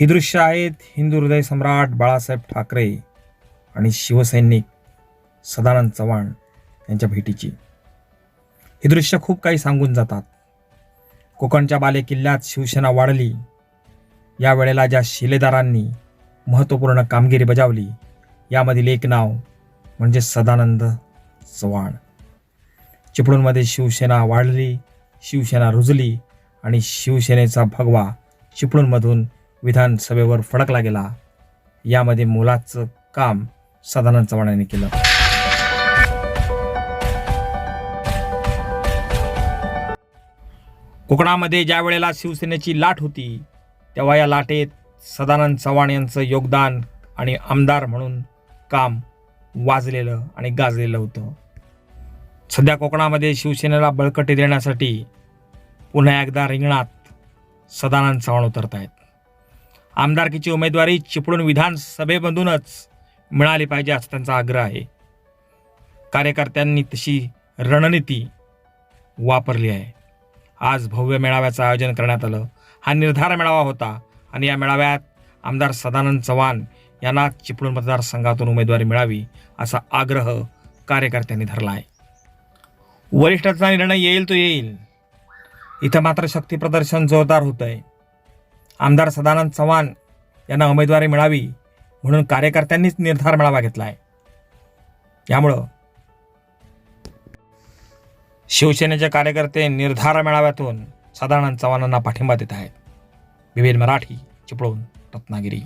ही दृश्य आहेत हिंदू हृदय सम्राट बाळासाहेब ठाकरे आणि शिवसैनिक सदानंद चव्हाण यांच्या भेटीची. ही दृश्य खूप काही सांगून जातात. कोकणच्या बालेकिल्ल्यात शिवसेना वाढली. या वेळेला ज्या शिलेदारांनी महत्त्वपूर्ण कामगिरी बजावली यामधील एक नाव म्हणजे सदानंद चव्हाण. चिपळूणमध्ये शिवसेना वाढली शिवसेना रुजली आणि शिवसेनेचा भगवा चिपळूणमधून विधानसभेवर फडकला गेला. यामध्ये मोलाचं काम सदानंद चव्हाण यांनी केलं. कोकणामध्ये ज्या वेळेला शिवसेनेची लाट होती तेव्हा या लाटेत सदानंद चव्हाण यांचं योगदान आणि आमदार म्हणून काम वाजलेलं आणि गाजलेलं होतं. सध्या कोकणामध्ये शिवसेनेला बळकटी देण्यासाठी पुन्हा एकदा रिंगणात सदानंद चव्हाण उतरत आहेत आमदारकीची उमेदवारी चिपळूण विधानसभेमधूनच मिळाली पाहिजे असा त्यांचा आग्रह आहे. कार्यकर्त्यांनी तशी रणनीती वापरली आहे. आज भव्य मेळाव्याचं आयोजन करण्यात आलं. हा निर्धार मेळावा होता आणि या मेळाव्यात आमदार सदानंद चव्हाण यांना चिपळूण मतदारसंघातून उमेदवारी मिळावी असा आग्रह कार्यकर्त्यांनी धरला आहे. वरिष्ठांचा निर्णय येईल तो येईल. इथं मात्र शक्तीप्रदर्शन जोरदार होतं आहे आमदार सदानंद चव्हाण यांना उमेदवारी मिळावी म्हणून कार्यकर्त्यांनीच निर्धार मेळावा घेतला आहे यामुळं शिवसेनेचे कार्यकर्ते निर्धार मेळाव्यातून सदानंद चव्हाणांना पाठिंबा देत आहेत. विवेल मराठी चिपळूण रत्नागिरी.